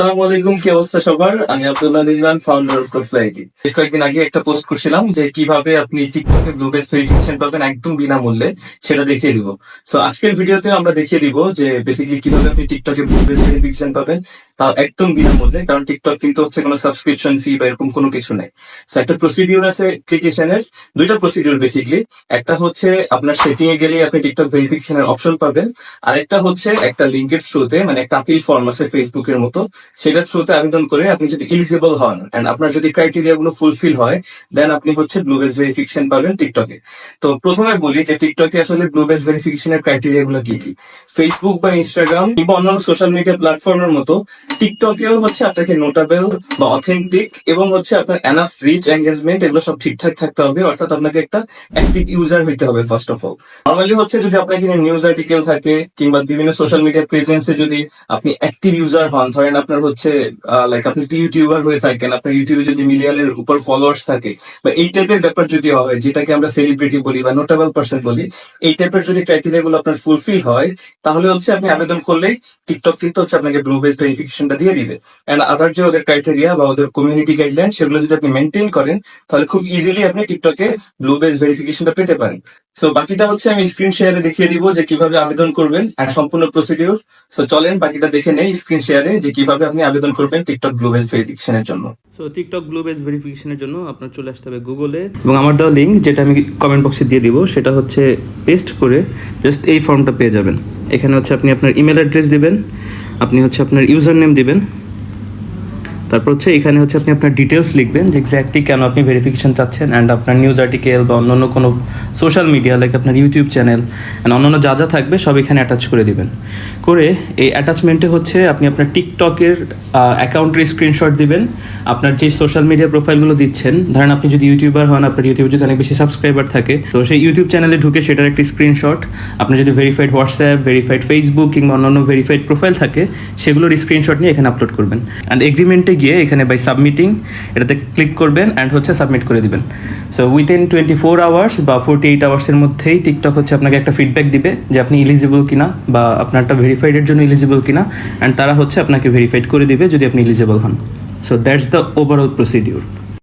আসসালামু আলাইকুম, কি অবস্থা সবার? আমি Abdullah Rizwan founder of Proflighty বেশ কয়েকদিন আগে একটা পোস্ট করছিলাম যে কীভাবে আপনি টিকটকে ব্লু ভেরিফিকেশন পাবেন একদম বিনামূল্যে, সেটা দেখিয়ে দিব। সো আজকের ভিডিওতে আমরা দেখিয়ে দিব যে বেসিক্যালি কীভাবে আপনি টিকটকে ব্লু বেস ভেরিফিকেশন পাবেন একদম বিনামূল্যে কারণ টিকটক কিন্তু হচ্ছে কোনো সাবস্ক্রিপশন ফি বা এরকম কোনো কিছু নেই। সো একটা প্রসিডিউর আছে ক্লিকেশনের দুইটা প্রসিডিউর বেসিকলি একটা হচ্ছে আপনার সেটিং এ গেলে আপনি টিকটক ভেরিফিকেশনের অপশন পাবেন। আরেকটা হচ্ছে একটা লিঙ্কের থ্রুতে মানে একটা আপিল ফর্ম আছে ফেসবুকের মতো, সেটার থ্রুতে আবেদন করে আপনি যদি ইলিজিবল হন এন্ড আপনার যদি ক্রাইটেরিয়া গুলো ফুলফিল হয় দেন আপনি হচ্ছে ব্লুবেস ভেরিফিকেশন পাবেন টিকটকে তো প্রথমে বলি যে টিকটকে আসলে ব্লুবেস ভেরিফিকেশনের ক্রাইটেরিয়া গুলো কি কি? ফেসবুক বা ইনস্টাগ্রাম কিংবা অন্যান্য সোশ্যাল মিডিয়া প্ল্যাটফর্মের মতো টিকটকেও হচ্ছে আপনাকে নোটাবেল বা অথেন্টিক এবং হচ্ছে আপনার এনাফ রিচ এঙ্গেজমেন্ট এগুলো সব ঠিকঠাক থাকতে হবে। অর্থাৎ আপনাকে একটা অ্যাক্টিভ ইউজার হইতে হবে ফার্স্ট অফ অল নর্মালি হচ্ছে যদি আপনার কিনে নিউজ আর্টিকেল থাকে কিংবা বিভিন্ন সোশ্যাল মিডিয়া প্রেজেন্সে যদি আপনি অ্যাক্টিভ ইউজার হন, ধরেন আপনার হচ্ছে লাইক আপনি ইউটিউবার হয়ে থাকেন, আপনার ইউটিউবে যদি মিলিয়নের উপর ফলোয়ার্স থাকে বা এই টাইপের ব্যাপার যদি হয়, যেটাকে আমরা সেলিব্রিটি বলি বা নোটেবল পার্সন বলি, এই টাইপের যদি ক্রাইটেরিয়া গুলো আপনার ফুলফিল হয়, তাহলে হচ্ছে আপনি আবেদন করলেই টিকটক কিন্তু হচ্ছে আপনাকে ব্লু বেস ভেরিফিকেশনটা দিয়ে দিবে। এন্ড আদার যে ওদের ক্রাইটেরিয়া বা ওদের কমিউনিটি গাইডলাইন সেগুলো যদি আপনি মেনটেন করেন, তাহলে খুব ইজিলি আপনি টিকটকে ব্লু বেস ভেরিফিকেশনটা পেতে পারেন। সো বাকিটা হচ্ছে আমি স্ক্রিন শেয়ারে দেখিয়ে দিব যে কীভাবে আবেদন করবেন আর সম্পূর্ণ প্রসিডিউর সো চলেন বাকিটা দেখে নেই স্ক্রিন শেয়ারে যে কীভাবে আপনি আবেদন করবেন টিকটক ব্লু বেস ভেরিফিকেশনের জন্য। সো টিকটক ব্লু বেস ভেরিফিকেশনের জন্য আপনার চলে আসতে হবে গুগলে এবং আমার দেওয়া লিঙ্ক যেটা আমি কমেন্ট বক্সে দিয়ে দিব, সেটা হচ্ছে পেস্ট করে জাস্ট এই ফর্মটা পেয়ে যাবেন। এখানে হচ্ছে আপনি আপনার ইমেল অ্যাড্রেস দিবেন। আপনি হচ্ছে আপনার ইউজার নেম দিবেন। তারপর হচ্ছে এখানে হচ্ছে আপনি আপনার ডিটেলস লিখবেন যে এক্স্যাক্টলি কেন আপনি ভেরিফিকেশন চাচ্ছেন অ্যান্ড আপনার নিউজ আর্টিকেল বা অন্যান্য কোনো সোশ্যাল মিডিয়া লাইক আপনার ইউটিউব চ্যানেল অ্যান্ড অন্যান্য যা যা থাকবে সব এখানে অ্যাটাচ করে দিবেন। করে এই অ্যাটাচমেন্টে হচ্ছে আপনি আপনার টিকটকের অ্যাকাউন্টের স্ক্রিনশট দিবেন। আপনার যে সোশ্যাল মিডিয়া প্রোফাইলগুলো দিচ্ছেন, ধরেন আপনি যদি ইউটিউবার হন, আপনার ইউটিউবে যদি অনেক বেশি সাবস্ক্রাইবার থাকে, তো সেই ইউটিউব চ্যানেলে ঢুকে সেটার একটি স্ক্রিনশট আপনি যদি ভেরিফাইড হোয়াটসঅ্যাপ ভেরিফাইড ফেসবুক কিংবা অন্যান্য ভেরিফাইড প্রোফাইল থাকে, সেগুলোর স্ক্রিনশট নিয়ে এখানে আপলোড করবেন। অ্যান্ড এগ্রিমেন্টে গিয়ে এখানে বাই সাবমিটিং এটাতে ক্লিক করবেন অ্যান্ড হচ্ছে সাবমিট করে দিবেন। So within twenty four hours বা ফোর্টি এইট আওয়ার্সের মধ্যেই টিকটক হচ্ছে আপনাকে একটা ফিডব্যাক দিবে যে আপনি ইলিজিবল কিনা বা আপনারটা ভেরিফাইডের জন্য ইলিজিবল কিনা অ্যান্ড তারা হচ্ছে আপনাকে ভেরিফাইড করে দিবে যদি আপনি ইলিজিবল হন। So that's the overall procedure